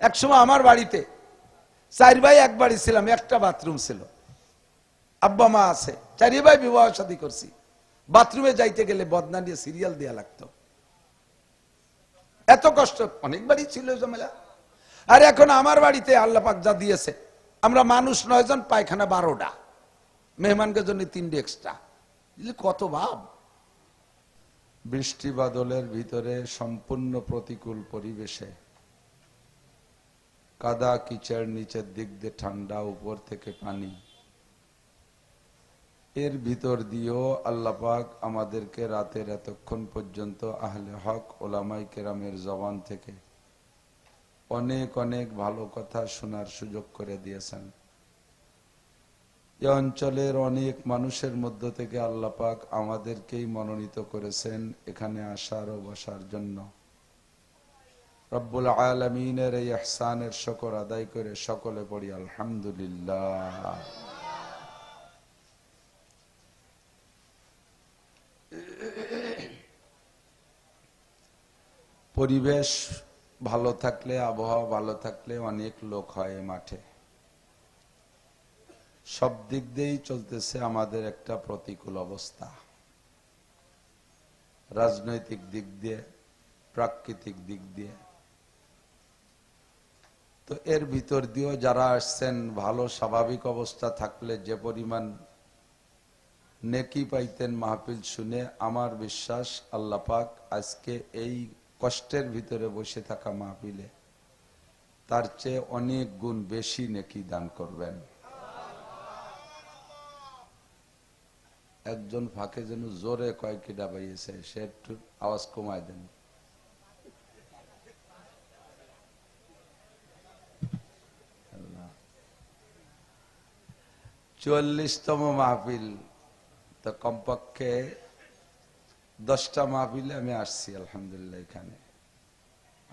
একসময় আমার বাড়িতে চার ভাই এক বাড়ি ছিলাম, একটা বাথরুম ছিল। আব্বা, মা আছে। চারি ভাই বিবাহ শাদী করছি। বাথরুমে যাইতে গেলে বদনা দিয়ে সিরিয়াল দেয়া লাগতো। এত কষ্ট, অনেক বাড়ি ছিল ঝামেলা। আর এখন আমার বাড়িতে আল্লাহ পাক যা দিয়েছে, আমরা মানুষ নয়জন পায়খানা বারোটা। মেহমানকে জন্য তিনটে এক্সট্রা কত ভাব। বৃষ্টি বাদলের ভিতরে সম্পূর্ণ প্রতিকূল পরিবেশে কাদা কিচড় নিচের দিক দিয়ে ঠান্ডা, উপর থেকে পানি। এর ভিতর দিয়েও আল্লাপাক আমাদেরকে রাতের এতক্ষণ পর্যন্ত আহলে হক, ওলামাই কেরামের জবান থেকে অনেক অনেক ভালো কথা শোনার সুযোগ করে দিয়েছেন। এ অঞ্চলের অনেক মানুষের মধ্য থেকে আল্লাপাক আমাদেরকেই মনোনীত করেছেন এখানে আসার ও বসার জন্য। রব্বুল আলমিনের এই এহসানের শকর আদায় করে সকলে পড়ি, আলহামদুলিল্লাহ। পরিবেশ ভালো থাকলে, আবহাওয়া ভালো থাকলে অনেক লোক হয় মাঠে। সব দিক দিয়েই চলতেছে আমাদের একটা প্রতিকূল অবস্থা। রাজনৈতিক দিক দিয়ে, প্রাকৃতিক দিক দিয়ে তো এর ভিতর দিয়েও যারা আসছেন, ভালো স্বাভাবিক অবস্থা থাকলে যে পরিমাণ নেকি পাইতেন মাহফিল শুনে আমার বিশ্বাস আল্লাহ পাক আজকে এই কষ্টের ভিতরে বসে থাকা মাহফিলে তার চেয়ে অনেক গুণ বেশি নেকি দান করবেন। একজন ফাঁকে যেন জোরে কয়েকটি ডাবাইয়েছে সে একটু আওয়াজ কমায় দেন। চুয়াল্লিশতম মাহফিল। তো কমপক্ষে দশটা মাহফিলে আমি আসছি, আলহামদুলিল্লাহ, এখানে।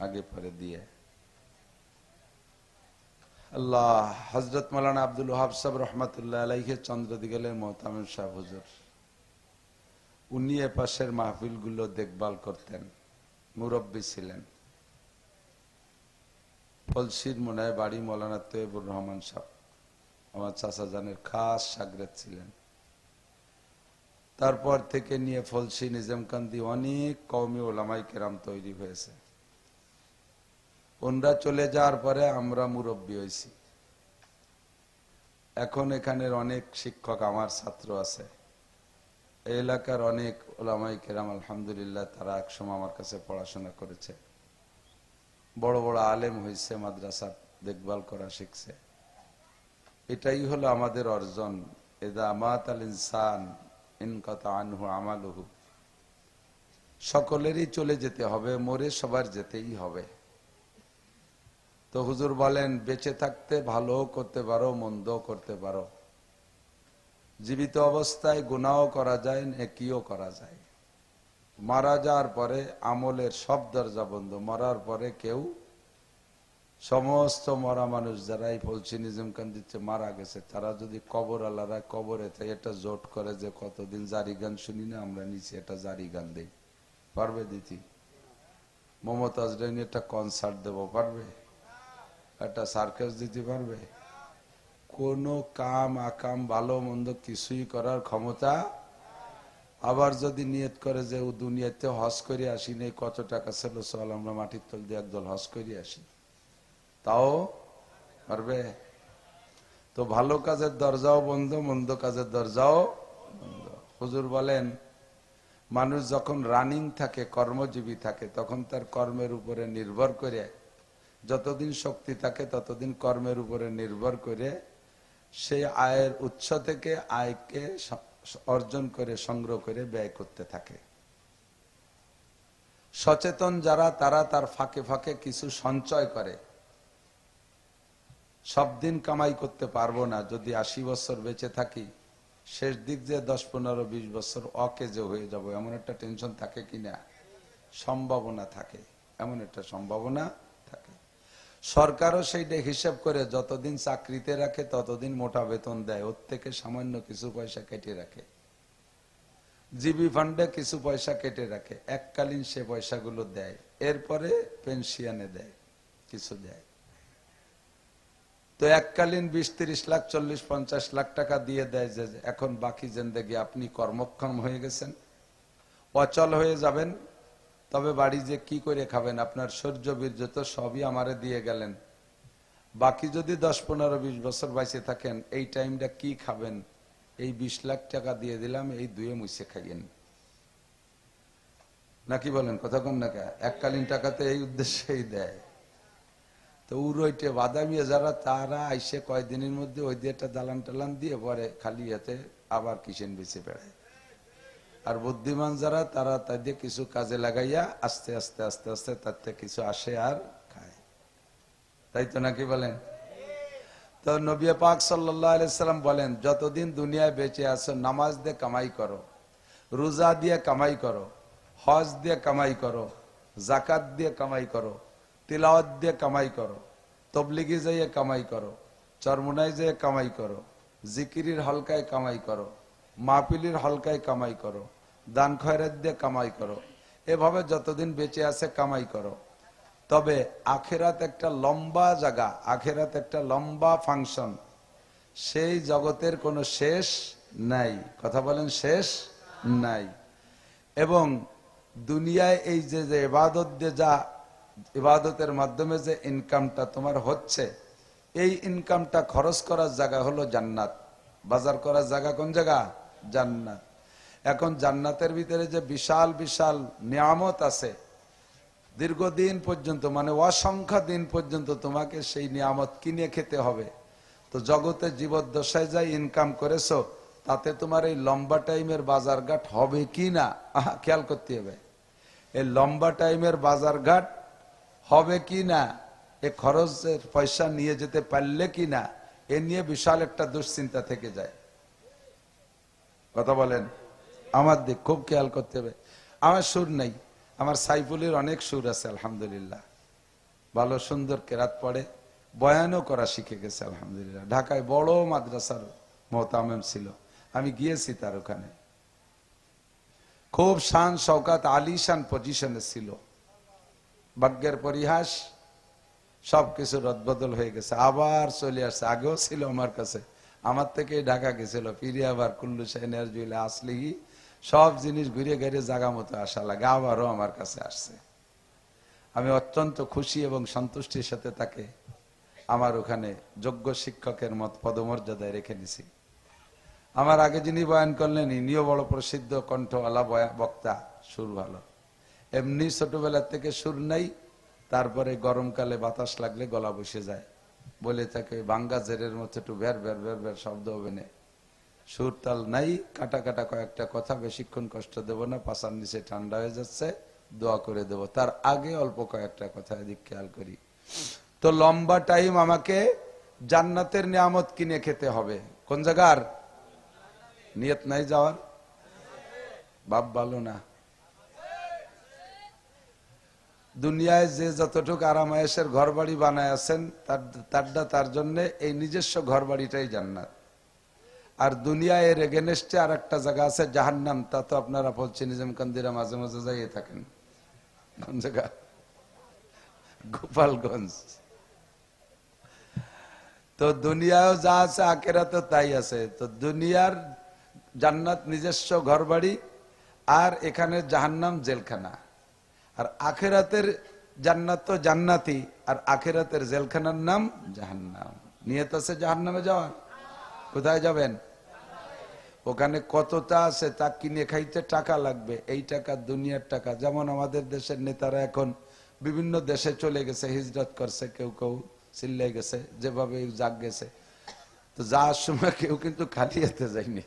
আগে পরে দিয়ে। আল্লাহ হজরত মৌলানা আব্দুল ওহাব সাহ রহমতুল্লাহ আলাইহে চন্দ্র দিগলের মোহতামিম শাহ হুজুর। উনি এ পাশের মাহফিলগুলো দেখভাল করতেন, মুরব্বী ছিলেন। ফলসির মনে বাড়ি মৌলানা তৈবুর রহমান সাহ আমার চাচা জানের খাস সাগরেত ছিলেন। তারপর থেকে নিয়ে ফলসি নিজামকান্দি অনেক কওমি ওলামাই কেরাম তৈরি হয়েছে। ওনরা চলে যাওয়ার পরে আমরা মুরব্বী হয়েছি। এখন এখানের অনেক শিক্ষক আমার ছাত্র আছে। এই এলাকার অনেক ওলামাই কেরাম, আলহামদুলিল্লাহ, তারা একসময় আমার কাছে পড়াশোনা করেছে। বড় বড় আলেম হয়েছে মাদ্রাসা দেখভাল করা শিখছে। এটাই হলো আমাদের অর্জন। এদা আমাত আল ইনসান ইনকতা আনহু আমালহু। সকলেরই চলে যেতে হবে, মরে সবার যেতেই হবে। তো হুজুর বলেন, বেঁচে থাকতে ভালো করতে পারো মন্দ করতে পারো। জীবিত অবস্থায় গুনাও করা যায়, নেকিও করা যায়। মারা যাওয়ার পরে আমলের সব দরজা বন্ধ, মরার পরে কেউ সমস্ত মরা মানুষ যারা এই ফলসি নিজাম খান দিচ্ছে মারা গেছে, তারা যদি কবর আল্লাহরা কবরে তাই এটা জোট করে যে কতদিন জারি গান শুনি না, আমরা নিচে এটা জারি গান দেই। পারবে দিতি? মমতাজ রাইনি একটা কনসার্ট দেবো, পারবে? একটা সার্কাস দিতে পারবে? কোনো কাম, আকাম, ভালো মন্দ কিছুই করার ক্ষমতা আবার যদি নিয়ত করে যে ও দুনিয়াতে হজ করে আসি নেই, কত টাকা ছিল চল আমরা মাটির তল দিয়ে একদল হজ করে আসি। তাও পারবে? তো ভালো কাজের দরজাও বন্ধ, মন্দ কাজের দরজাও বন্ধ। হুজুর বলেন, মানুষ যখন রানিং থাকে, কর্মজীবী থাকে, তখন তার কর্মের উপরে নির্ভর করে। যতদিন শক্তি থাকে, ততদিন কর্মের উপরে নির্ভর করে। সেই আয়ের উৎস থেকে আয়কে অর্জন করে, সংগ্রহ করে, ব্যয় করতে থাকে। সচেতন যারা, তারা তার ফাঁকে ফাঁকে কিছু সঞ্চয় করে। সব দিন কামাই করতে পারব না, যদি আশি বছর বেঁচে থাকি, শেষ দিক যে দশ, পনেরো, বিশ বছর অকেজে হয়ে যাব, এমন একটা টেনশন থাকে কিনা সম্ভাবনা থাকে, এমন একটা সম্ভাবনা থাকে। সরকারও সেইটা হিসেব করে যতদিন চাকরিতে রাখে, ততদিন মোটা বেতন দেয়, ওর থেকে সামান্য কিছু পয়সা কেটে রাখে। জিবি ফান্ডে কিছু পয়সা কেটে রাখে, এককালীন সে পয়সাগুলো দেয়, এরপরে পেনশিয়ানে দেয়, কিছু দেয়। তো এককালীন বিশ, তিরিশ লাখ, চল্লিশ, পঞ্চাশ লাখ টাকা দিয়ে দেয় যে এখন বাকি জেন্দেগি আপনি কর্মক্ষম হয়ে গেছেন। অচল হয়ে যাবেন। তবে বাড়ি যে কি করে খাবেন? আপনার সূর্য, বীর্য তো সবই আমারে দিয়ে গেলেন। বাকি যদি দশ, পনেরো, বিশ বছর বাইসে থাকেন, এই টাইমটা কি খাবেন? এই বিশ লাখ টাকা দিয়ে দিলাম, এই দুয়ে মুছে খাইয়েন। নাকি বলেন, কথা কন না? এককালীন টাকাতে এই উদ্দেশ্যেই দেয়। তো উরইটে বাদামি যারা, তারা আইসে কয়দিনের মধ্যে ওই দিয়ে একটা দালান টালান দিয়ে পরে খালি এতে আবার কিচেন বেঁচে বেড়ায়। আর বুদ্ধিমান যারা, তারা তাদের কিছু কাজে লাগাইয়া আস্তে আস্তে আস্তে আস্তে তার থেকে কিছু আসে আর খায়। তাই তো নাকি বলেন? তো নবী পাক সাল্লাম বলেন, যতদিন দুনিয়ায় বেঁচে আছো, নামাজ দিয়ে কামাই করো, রোজা দিয়ে কামাই করো, হজ দিয়ে কামাই করো জাকাত দিয়ে কামাই করো তিলাওয়াত দিয়ে কামাই করো, তবলিগি যাইয়ে কামাই করো, চরমুনাই যেয়ে কামাই করো, জিকিরির হলকায় কামাই করো মাহপিলির হলকায় কামাই করো, দান খয়রাত দিয়ে কামাই করো, এভাবে যতদিন বেঁচে আছে কামাই করো। তবে আখেরাত একটা লম্বা জায়গা, আখেরাত একটা লম্বা ফাংশন। সেই জগতের কোনো শেষ নাই। কথা বলেন, শেষ নাই। এবং দুনিয়ায় এই যে যে ইবাদত দিয়ে যা ইবাদতের মাধ্যমে যে ইনকামটা তোমার হচ্ছে, এই ইনকামটা খরচ করার জায়গা হলো জান্নাত। বাজার করার জায়গা কোন জায়গা? জান্নাত। এখন জান্নাতের ভিতরে যে বিশাল বিশাল নিয়ামত আছে, দীর্ঘদিন পর্যন্ত মানে অসংখ্য দিন পর্যন্ত তোমাকে সেই নিয়ামত কিনে খেতে হবে। তো জগতে জীবদ্দশায় যাই ইনকাম করেছ, তাতে তোমার এই লম্বা টাইমের বাজারঘাট হবে কি না? খেয়াল করতে হবে। এই লম্বা টাইমের বাজারঘাট হবে কি না? এ খরচের পয়সা নিয়ে যেতে পারলে কি না? এ নিয়ে বিশাল একটা দুশ্চিন্তা থেকে যায়। কথা বলেন? আমার দিক খুব খেয়াল করতে হবে। আমার সুর নেই। আমার সাইফুলের অনেক সুর আছে, আলহামদুলিল্লাহ। ভালো, সুন্দর কেরাত পড়ে। বয়ানও করা শিখে গেছে, আলহামদুলিল্লাহ। ঢাকায় বড় মাদ্রাসার মোহতামেম ছিল। আমি গিয়েছি তার ওখানে। খুব শান, শওকাত, আলিশান পজিশনে ছিল। ভাগ্যের পরিহাস সবকিছু রদবদল হয়ে গেছে। আবার চলে আসছে। আগেও ছিল আমার কাছে। আমার থেকে ঢাকা গেছিল। ফিরে আবার কুল্লু সাইনার জুইলে আসলেই সব জিনিস ঘুরে ঘুরে জাগা মতো আসা লাগে। আবারও আমার কাছে আসছে। আমি অত্যন্ত খুশি এবং সন্তুষ্টির সাথে তাকে আমার ওখানে যোগ্য শিক্ষকের মত পদমর্যাদায় রেখে নিছি আমার আগে যিনি বয়ান করলেন, ইনিও বড় প্রসিদ্ধ কণ্ঠওয়ালা বক্তা। সুর ভালো এমনি ছোটবেলা থেকে সুর নাই, তারপরে গরমকালে বাতাস লাগলে গলা বসে যায়। বলে তাকে বাঙ্গা জেরের মতো একটু ভের ভের ভের ভের শব্দ হবে না। সুর তাল নাই, কাটা কাটা কয়েকটা কথা বেশিক্ষণ কষ্ট দেব না, পাশার নিচে ঠান্ডা হয়ে যাচ্ছে, দোয়া করে দেব। তার আগে অল্প কয়েকটা কথা এদিক খেয়াল করি। তো লম্বা টাইম আমাকে জান্নাতের নিয়ামত কিনে খেতে হবে। কোন জায়গার? নিয়ত নাই যাওয়ার? বাপ ভালো না। দুনিয়ায় যে যতটুকু আরামায়েশের ঘর বাড়ি বানায় আছেন, তার, তারটা তার জন্য এই নিজস্ব ঘর বাড়িটাই জান্নাত। আর দুনিয়ায় এর এগেনেস্টে আর একটা জায়গা আছে, জাহান্নাম। তা তো আপনারা বলছেন নিজাম কান্দিরা মাঝে মাঝে যাইয়ে থাকেন। কোন জায়গা? গোপালগঞ্জ। তো দুনিয়াও যা আছে আকেরা তো তাই আছে। তো দুনিয়ার জান্নাত নিজস্ব ঘর বাড়ি আর এখানে জাহান্নাম জেলখানা। আর আখেরাতের জান্নাত তো জান্নাতি, আর আখেরাতের জেলখানার নাম জাহান্নাম। নিয়ত আছে জাহান্নামে যাওয়ার? কোথায় যাবেন? ওখানে কতটা আছে তা কিনে খাইতে টাকা লাগবে, এই টাকা দুনিয়ার টাকা। যেমন আমাদের দেশের নেতারা এখন বিভিন্ন দেশে চলে গেছে, হিজরত করছে, কেউ কেউ চিল্লাই গেছে, যেভাবে জাগ গেছে। তো যাওয়ার সময় কেউ কিন্তু খালি হাতে যায়নি।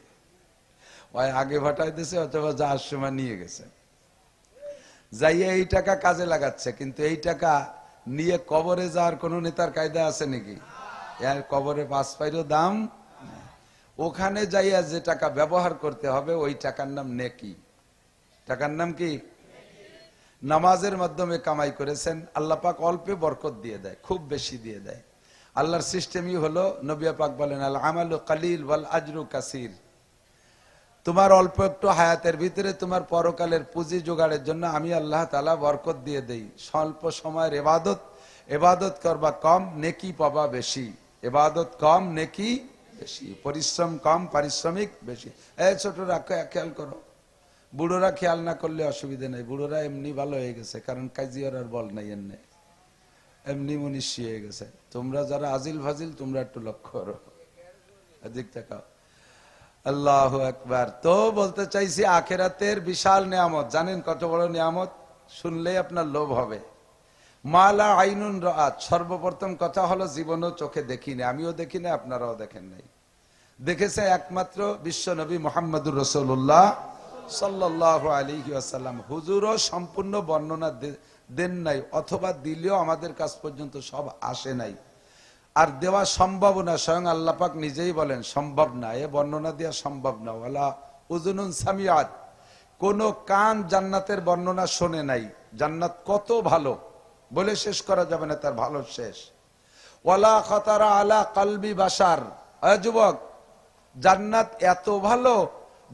ওই আগে ভাটাই দিছে, অথবা যাওয়ার সময় নিয়ে গেছে। যাইয়ে এই টাকা কাজে লাগাচ্ছে, কিন্তু এই টাকা নিয়ে কবরে যাওয়ার কোন নেতার কায়দা আছে নাকি? এর কবরে পাঁচ পাইরও দাম ওখানে যাইয়া যে টাকা ব্যবহার করতে হবে, ওই টাকার নাম নেকি। টাকার নাম কি? নামাজের মাধ্যমে কামাই করেছেন, আল্লাহ পাক অল্পে বরকত দিয়ে দেয়, খুব বেশি দিয়ে দেয়। আল্লাহর সিস্টেমই হলো নবিয়া পাক বলেন আল আমালু কালিল ওয়াল আজরু কাসির। তোমার অল্প একটু হায়াতের ভিতরে তোমার পরকালের পুঁজি জোগাড়ের জন্য আমি আল্লাহ তালা বরকত দিয়ে দেই। স্বল্প সময়ের এবাদত এবাদত করবা কম, নেকি পাবা বেশি। এবাদত কম, নেকি বেশি। পরিশ্রম কম, পারিশ্রমিক বেশি। এই ছোটরা খেয়াল করো। বুড়োরা খেয়াল না করলে অসুবিধে নেই। বুড়োরা এমনি ভালো হয়ে গেছে, কারণ কাজী ওর আর বল নাই এমনি। এমনি মনীষী হয়ে গেছে। তোমরা যারা আজিল ফাজিল, তোমরা একটু লক্ষ্য করো। এদিক তাকাও। আল্লাহ একবার তো বলতে চাইছি, আখেরাতের বিশাল নিয়ামত, জানেন কত বড় নিয়ামত? শুনলেই আপনার লোভ হবে। মালা আইনুন রাত সর্বপ্রথম কথা হলো জীবনও চোখে দেখিনি, আমিও দেখি না আপনারাও দেখেন নাই। দেখেছে একমাত্র বিশ্ব নবী মোহাম্মদুর রসুল্লাহ সাল্লাহ আলী আসাল্লাম হুজুরও সম্পূর্ণ বর্ণনা দেন নাই, অথবা দিলেও আমাদের কাছ পর্যন্ত সব আসে নাই। আর দেওয়া সম্ভব না, স্বয়ং আল্লাপাক নিজেই বলেন, সম্ভব না। এ বর্ণনা দেওয়া সম্ভব না। ওয়ালা উজুনুন সামিয়াত কোন কান জান্নাতের বর্ণনা শোনে নাই। জান্নাত কত ভালো, বলে শেষ করা যাবে না, তার ভালো শেষ। ওয়ালা খতারা আলা কালবি বাসার যুবক, জান্নাত এত ভালো,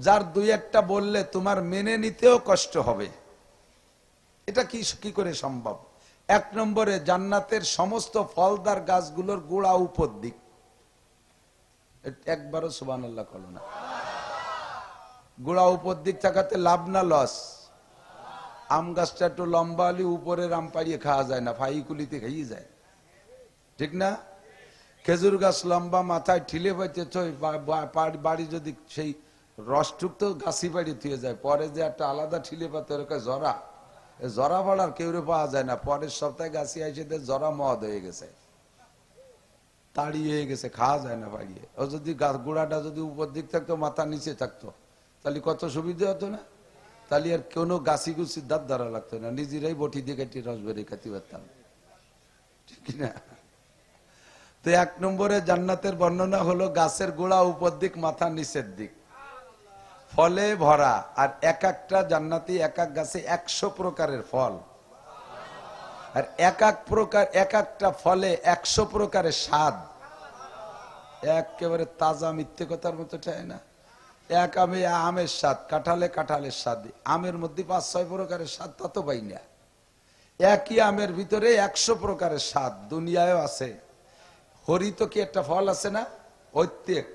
যার দুই একটা বললে তোমার মেনে নিতেও কষ্ট হবে। এটা কি কি করে সম্ভব? এক নম্বরে জান্নাতের সমস্ত ফলদার গাছগুলোর গোড়া উপর দিক। একবারও সুবান আল্লাহ করল না। গোড়া উপর দিক থাকাতে লাভ না লস। আম গাছটা একটু লম্বা হলে উপরের আম পাড়িয়ে খাওয়া যায় না ফাইকুলিতে খাইয়ে যায়। ঠিক না? খেজুর গাছ লম্বা, মাথায় ঠিলে পাইতে বাড়ি- যদি সেই রসটুক তো গাছি বাড়ি থুয়ে যায়, পরে যে একটা আলাদা ঠিলে পাতে ওরকম জরা। জরা ভাড়ার কেউ পাওয়া যায় না। পরের সপ্তাহে গাছি আইসে জরা মদ হয়ে গেছে। তাড়ি হয়ে গেছে, খাওয়া যায় না বাড়িয়ে ও যদি গাছ গোড়াটা যদি উপর দিক থাকতো, মাথা নিচে থাকতো, তাহলে কত সুবিধা হতো না? তাহলে আর কোনো গাছি গুছি দাঁত ধরা লাগতো না। নিজেরাই বটি দিয়ে কেটে রস বেরিয়ে খেতে পারতাম ঠিক না? তো এক নম্বরে জান্নাতের বর্ণনা হলো, গাছের গোড়া উপর দিক, মাথা নিচের দিক। ফলে ভরা, আর এক একটা জান্নাতি এক এক গাছে একশো প্রকারের ফল। আর এক এক প্রকার, এক একটা ফলে একশো প্রকারের স্বাদ। একেবারে তাজা মিথ্যে কথার মতো চাই না। এক আমে আমের স্বাদ, কাঁঠালে কাঁঠালের স্বাদ। আমের মধ্যে পাঁচ, ছয় প্রকারের স্বাদ তত পাই না। একই আমের ভিতরে একশো প্রকারের স্বাদ, দুনিয়ায়ও আছে। হরিত কি একটা ফল আছে না? ঐত্যেক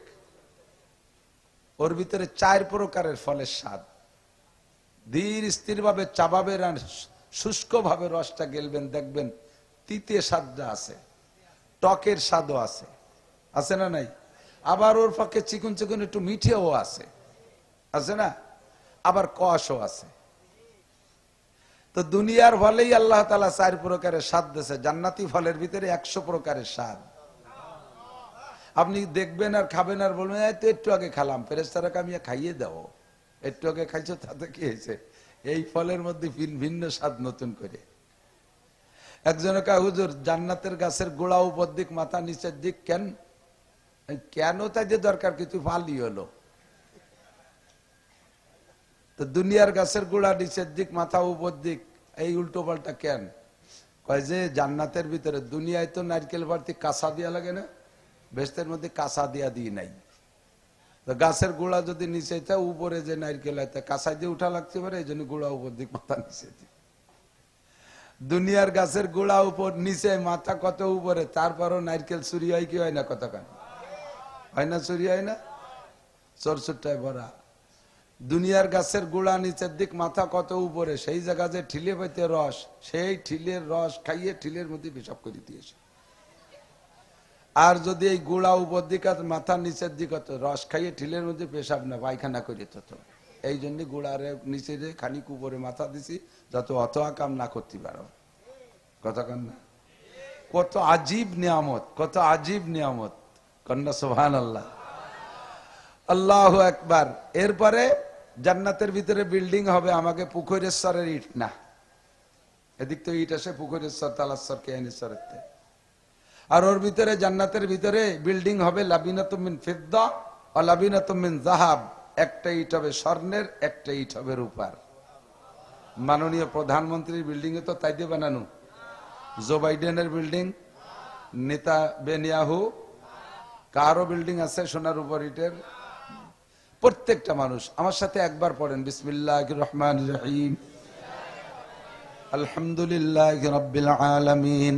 ওর ভিতরে চার প্রকারের ফলের স্বাদ। ধীর স্থির ভাবে চাবাবেন আর শুষ্ক ভাবে রসটা গেলবেন, দেখবেন তিতে স্বাদটা আছে, টকের স্বাদও আছে। আছে না নাই? আবার ওর পক্ষে চিকুন চিকুন একটু মিঠেও আছে। আছে না? আবার কষও আছে। তো দুনিয়ার ফলেই আল্লাহ তালা চার প্রকারের স্বাদ দিয়েছে। জান্নাতি ফলের ভিতরে একশো প্রকারের স্বাদ। আপনি দেখবেন আর খাবেন আর বলবেন, "এই তো একটু আগে খালাম ফেরেস্তারাকে আমি খাইয়ে দাও একটু আগে খাইছো, তাতে কি হয়েছে? এই ফলের মধ্যে ভিন- ভিন্ন স্বাদ নতুন করে। একজনে কয় হুজুর, জান্নাতের গাছের গোড়া উপর দিক, মাথা নিচের দিক, কেন? কেন তাই যে দরকার, কিছু ফালি হলো? তো দুনিয়ার গাছের গোড়া নিচের দিক, মাথা উপর দিক, এই উল্টো পাল্টা কেন? কয় যে, জান্নাতের ভিতরে দুনিয়ায় তো নারকেল বাড়তি কাঁচা দিয়া লাগে না? বেস্তের মধ্যে কাঁচা দিয়া দিই নাই। গাছের গোড়া যদি নিচে উপরে যে নারকেল আছে কাঁচা দিয়ে উঠা লাগতে পারে এই জন্য গোড়া উপর দিক মাথা নিচে দুনিয়ার গাছের গোড়া উপর নিচে, মাথা কত উপরে, তারপরও নারকেল চুরি হয় কি হয় না কতক্ষণ হয় না চুরি হয় না? চরচুরটায় ভরা। দুনিয়ার গাছের গোড়া নিচের দিক, মাথা কত উপরে, সেই জায়গা যে ঠিলে পাইতে রস, সেই ঠিলের রস খাইয়ে ঠিলের মধ্যে পেশাব করে দিয়েছে। আর যদি এই গুড়া উপর দিক আর মাথা নিচের দিক রস খাইয়ে ঠিলের মধ্যে পেশাব না, পায়খানা করে তো। এই জন্য গোড়ারে নিচে খানিক উপরে মাথা দিছি, যাতে অত কাম না করতে পারো। কতক্ষণ না? কত আজীব নিয়ামত, কত আজীব নিয়ামত। কন্যা সোহান আল্লাহ আল্লাহ একবার এরপরে জান্নাতের ভিতরে বিল্ডিং হবে আমাকে পুকুরেশ্বরের ইট। না, এদিক তো ইট আসে পুকুরেশ্বর তালাশ্বর কেহানেশ্বরের থেকে। আর ওর ভিতরে জান্নাতের ভিতরে বিল্ডিং হবে লাবিনাতুমিন ফিদ্দা ও লাবিনাতুমিন জাহাব একটা ইট হবে স্বর্ণের, একটা ইট হবে রূপার। মাননীয় প্রধানমন্ত্রীর বিল্ডিং তো তাই দিয়ে বানানো জো বাইডেনের বিল্ডিং, নেতা বেনিয়াহু কারও বিল্ডিং আছে সোনার উপর ইটের। প্রত্যেকটা মানুষ, আমার সাথে একবার পড়েন বিসমিল্লাহ রহমান রহিম। আলহামদুলিল্লাহ রব্বিল আলামিন।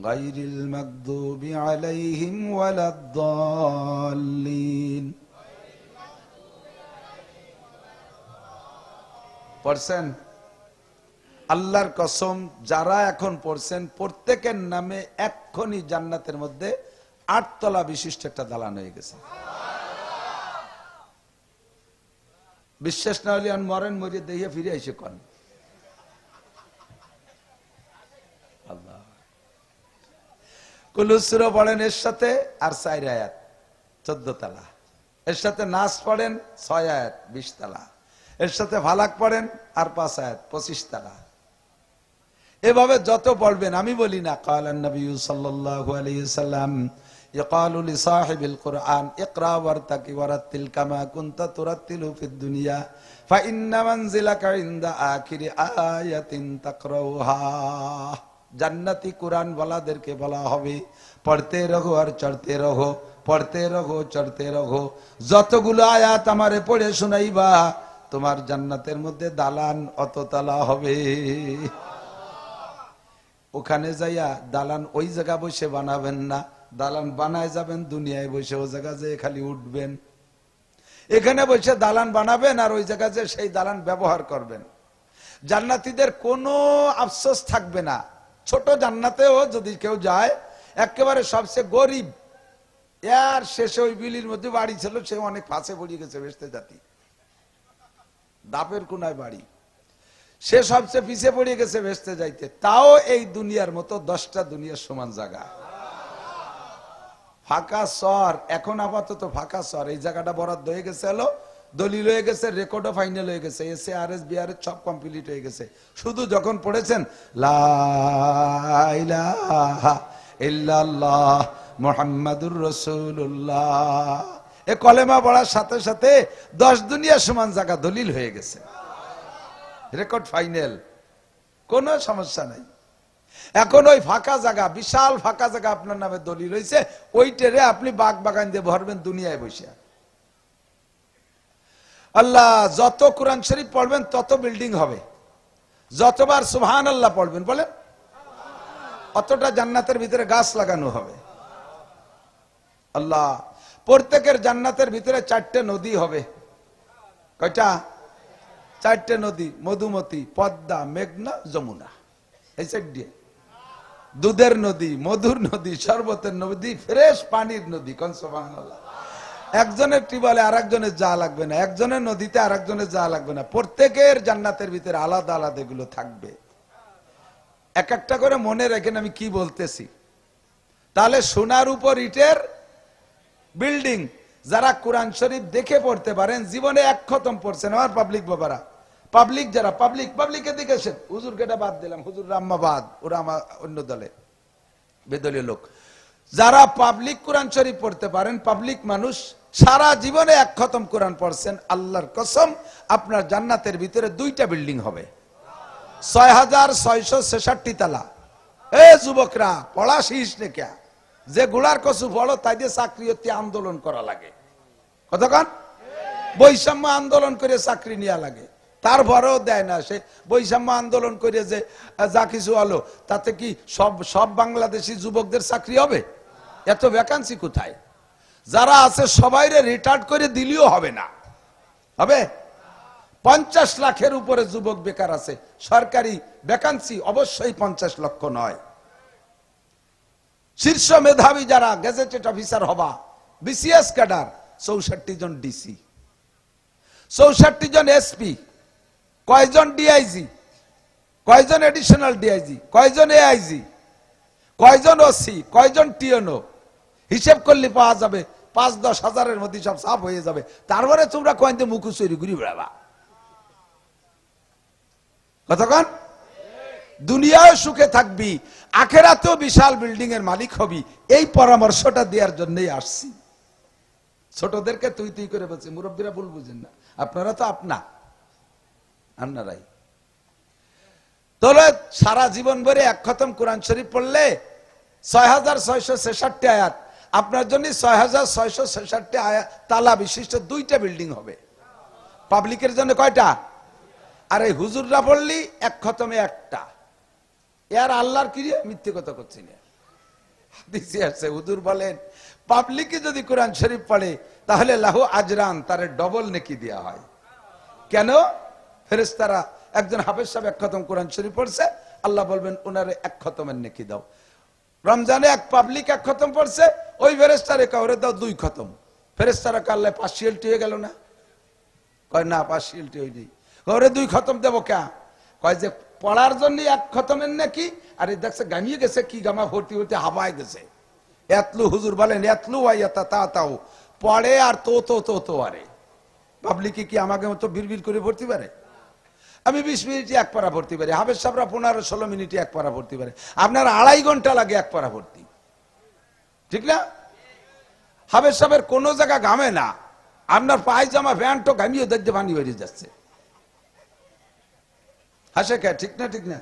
غير المغضوب عليهم ولا الضالين পড়ছেন আল্লাহর কসম যারা এখন পড়ছেন প্রত্যেকের নামে এক্ষুনি জান্নাতের মধ্যে আটতলা বিশিষ্ট একটা দালান হয়ে গেছে বিশ্বাস না হলে আমি মরেন মরিয়ে দেখিয়ে ফিরে এসে কন কুলুসুরো পড়েন এর সাথে আর চার আয়াত চোদ্দ তালা এর সাথে নাচ পড়েন ছয় আয়াত বিশ তালা এর সাথে ভালাক পড়েন আর পাঁচ আয়াত পঁচিশ তালা এভাবে যত পড়বেন আমি বলি না কালান নবী সাল্লাল্লাহু আলাইহি সাল্লাম يقال لصاحب القرآن اقرأ وارتقي ورتل كما كنت ترتل في الدنيا فإن منزلك عند آخر آية تقرأها জান্নাতি কোরআন বলাদেরকে বলা হবে, পড়তে রহো আর চড়তে রহো, পড়তে রহো, চড়তে রহো। যতগুলো আয়াত আমারে পড়ে শোনাইবা, তোমার জান্নাতের মধ্যে দালান অততলা হবে। ওখানে যাইয়া দালান ওই জায়গা বসে বানাবেন না, দালান বানায় যাবেন, দুনিয়ায় বসে ও জায়গা যে খালি উঠবেন। এখানে বসে দালান বানাবেন আর ওই জায়গা যে সেই দালান ব্যবহার করবেন। জান্নাতীদের কোনো আফসোস থাকবে না। ছোট জান্নাতেও যদি কেউ যায়, একেবারে সবচেয়ে গরিব। এর শেষে ওই বিলির মধ্যে বাড়ি ছিল, সে অনেক ফাঁসে পড়িয়ে গেছে বেসতে জাতি। দাপের কোনায় বাড়ি। সে সবচেয়ে পিছিয়ে পড়ে গেছে ভেস্তে যাইতে। তাও এই দুনিয়ার মতো দশটা দুনিয়ার সমান জায়গা। ফাঁকা সর এখন আপাতত ফাঁকা সর এই জায়গাটা বরাদ্দ হয়ে গেছে হলো দলিল হয়ে গেছে রেকর্ডও ফাইনাল হয়ে গেছে এসে আর এস বিআর সব কমপ্লিট হয়ে গেছে। শুধু যখন পড়েছেন মোহাম্মদুর রসুল্লাহ এ কলেমা পড়ার সাথে সাথে দশ দুনিয়া সমান জায়গা দলিল হয়ে গেছে। রেকর্ড ফাইনাল কোনো সমস্যা নাই। এখন ওই ফাঁকা জায়গা, বিশাল ফাঁকা জায়গা আপনার নামে দলিল হয়েছে ওইটারে আপনি বাগ বাগান দিয়ে ভরবেন দুনিয়ায় বসে আল্লাহ, যত কোরআন শরীফ পড়বেন, তত বিল্ডিং হবে। যতবার সুহান আল্লাহ পড়বেন, বলেন। অতটা জান্নাতের ভিতরে গাছ লাগানো হবে। আল্লাহ, প্রত্যেকের জান্নাতের ভিতরে চারটে নদী হবে। কয়টা? চারটে নদী, মধুমতি, পদ্মা, মেঘনা, যমুনা। এই দিয়ে। দুধের নদী, মধুর নদী, শরবতের নদী, ফ্রেশ পানির নদী কনসবাহ একজনের টিবলে আর একজনের যা লাগবে না, একজনের নদীতে আর একজনের যা লাগবে না, প্রত্যেকের জান্নাতের ভিতরে আলাদা আলাদা এগুলো থাকবে। এক একটা করে মনে রেখেন আমি কি বলতেছি। তাহলে সোনার উপর ইটের বিল্ডিং, যারা কোরআন শরীফ দেখে পড়তে পারেন, জীবনে এক খতম পড়ছেন আমার পাবলিক বাবারা পাবলিক যারা পাবলিক পাবলিকের দিকে এসেন। হুজুর কেটা বাদ দিলাম, হুজুর রাম্মা বাদ, ওরা আমার অন্য দলে, বেদলীয় লোক। যারা পাবলিক কোরআন শরীফ পড়তে পারেন পাবলিক মানুষ সারা জীবনে এক খতম কোরআন পড়ছেন, আল্লাহর কসম, আপনার জান্নাতের ভিতরে দুইটা বিল্ডিং হবে। ছয় হাজার ছয়শো ছেষট্টি তালা। এ যুবকরা পড়া শিস কে যে গুড়ার কসু পড়ো তাই দিয়ে চাকরি আন্দোলন করা লাগে। কতক্ষণ বৈষম্য আন্দোলন করে চাকরি নেওয়া লাগে। তারপরেও দেয় না সে। বৈষম্য আন্দোলন করে যে যা কিছু হলো তাতে কি সব সব বাংলাদেশি যুবকদের চাকরি হবে? এত ভ্যাকান্সি কোথায়? যারা আছে সবাইরে রিটায়ার্ড করে দিলেও হবে না। হবে? পঞ্চাশ লাখের উপরে যুবক বেকার আছে। সরকারি ভ্যাকান্সি অবশ্যই পঞ্চাশ লক্ষ নয়। শীর্ষ মেধাবী যারা গেজেটেড অফিসার হবা বিসিএস ক্যাডার চৌষট্টি জন ডিসি চৌষট্টি জন এসপি কয়জন ডিআইজি কয়জন এডিশনাল ডিআইজি কয়জন এআইজি কয়জন ওসি কয়জন টিএনও হিসেব করলে পাওয়া যাবে পাঁচ দশ হাজারের মধ্যে সব সাফ হয়ে যাবে। তারপরে তোমরা কয়েন মুখু চুরি ঘুরি বেড়াবা। কতক্ষণ দুনিয়ায় সুখে থাকবি, আখেরাতেও বিশাল বিল্ডিং এর মালিক হবি। এই পরামর্শটা দেওয়ার জন্যই আসছি। ছোটদেরকে তুই তুই করে বলছে, মুরব্বীরা ভুল বুঝেন না। আপনারা তো আপনা। আপনারাই। তাহলে সারা জীবন ভরে এক খতম কোরআন শরীফ পড়লে ছয় হাজার ছয়শো ছেষট্টি আয়াত আপনার জন্য ছয় হাজার ছয়শো ছেষট্টি তালা বিশিষ্ট দুইটা বিল্ডিং হবে। পাবলিকের জন্য কয়টা? আর এই হুজুররা পড়লি এক খতমে একটা। এর আল্লাহর কিরিয়া মিথ্যে কথা করছি না। হুজুর বলেন, পাবলিকে যদি কোরআন শরীফ পড়ে, তাহলে লাহু আজরান, তারে ডবল নেকি দেওয়া হয়। কেন? ফেরেশতারা, একজন হাফেজ সাহেব এক খতম কোরআন শরীফ পড়ছে, আল্লাহ বলবেন ওনারে এক খতমের নেকি দাও। রমজানে এক পাবলিক এক খতম পড়ছে, ওই ফেরেস্তারে কাউরে দাও দুই খতম। ফেরেস্তারা কাল্লে পার্সিয়ালটি হয়ে গেল না? কয়, না পার্সিয়ালটি হয়নি। ওরে, দুই খতম দেবো কে? কয়, যে পড়ার জন্য এক খতমের নাকি? আর এই দেখছে, গামিয়ে গেছে, কি গামা ভর্তি হতে হাবায় গেছে। এতলু হুজুর বলেন, এতলু আইয়াতা তা, তাও, পড়ে আর তো তো তো তো, আরে। পাবলিকে কি আমাকে মতো বিড়বিড় করে ভর্তি পারে? আমি বিশ মিনিটে এক পারা ভর্তি পারি হাফেজ সাহরা পনেরো ষোলো মিনিটে এক পারা ভর্তি পারে আপনার আড়াই ঘণ্টা লাগে এক পারা ভর্তি। ঠিক না? হাফেজ সাহেবের কোনো জায়গা ঘামে না। আপনার পায়জামা, প্যান্টও ঘামিয়ে দেখতে পানি বেরিয়ে যাচ্ছে। হাসে কে? ঠিক না ঠিক না?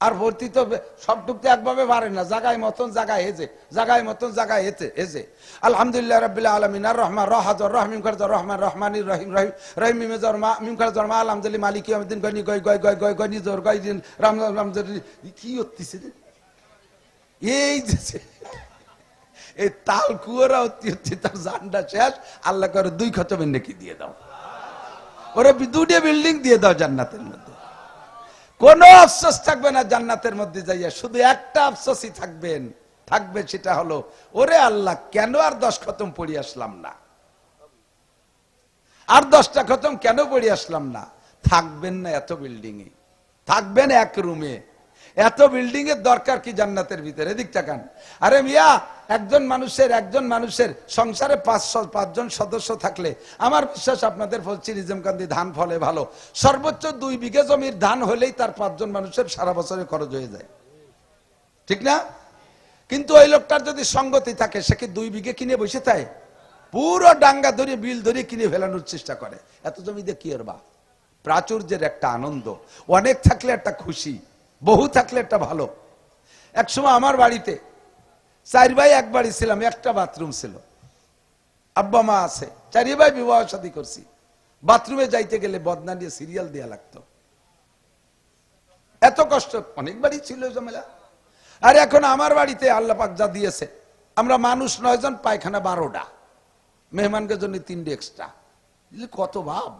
আর ভর্তি তো সব টুকতে একভাবে পারে না। জাগায় মতন জায়গায় হেজে, জাগায় মতন জায়গায় হেতে হেজে। আলহামদুলিল্লাহ রাব্বিল আলামিন, আর রহমান রহাজর রহমিম খারজর রহমান রহমানি রহিম রহিম রহিম মিমেজর মা মিম খারজর মা আলহামদুলিল্লাহ, মালিক ইয়াউমিদ্দিন, গনি গই গয় গই গয়, গনি জোর গই দিন, রাম রাম কি হচ্ছে রে? এই যে এই তাল কুয়ারা হচ্ছে হচ্ছে তার জানটা শেষ। আল্লাহ করে দুই খতমের নাকি দিয়ে দাও। ওরা দুটো বিল্ডিং দিয়ে দাও জান্নাতের মধ্যে। কোন আফসোস থাকবে না জান্নাতের মধ্যে যাইয়া। শুধু একটা আফসোসই থাকবেন। থাকবে সেটা হলো, ওরে আল্লাহ, কেন আর দশ খতম পড়ি আসলাম না? আর দশটা খতম কেন পড়ি আসলাম না? থাকবেন না এত বিল্ডিং এ। থাকবেন এক রুমে এত বিল্ডিং এর দরকার কি জান্নাতের ভিতরে? এদিক তাকান আরে মিয়া একজন মানুষের একজন মানুষের সংসারে পাঁচ স- পাঁচজন সদস্য থাকলে আমার বিশ্বাস আপনাদের বলছি রিজম কান্দি ধান ফলে ভালো। সর্বোচ্চ দুই বিঘে জমির ধান হলেই তার পাঁচজন মানুষের সারা বছরে খরচ হয়ে যায়। ঠিক না? কিন্তু ওই লোকটার যদি সঙ্গতি থাকে, সে কি দুই বিঘে কিনে বসে থাকে? পুরো ডাঙ্গা ধরে, বিল ধরে কিনে ফেলানোর চেষ্টা করে। এত জমি দিয়ে কি বা প্রাচুর্যের একটা আনন্দ। অনেক থাকলে একটা খুশি, বহু থাকলে একটা ভালো। এক সময় আমার বাড়িতে চার ভাই এক বাড়ি ছিলাম, একটা বাথরুম ছিল। আব্বা, মা আছে। চারি ভাই বিবাহ শাদী করছি। বাথরুমে যাইতে গেলে বদনা নিয়ে সিরিয়াল দেয়া লাগতো। এত কষ্ট, অনেক বাড়ি ছিল ঝামেলা। আর এখন আমার বাড়িতে আল্লাহ পাক যা দিয়েছে, আমরা মানুষ নয় জন পায়খানা বারোটা। মেহমানকে জন্য তিনটে এক্সট্রা কত ভাব।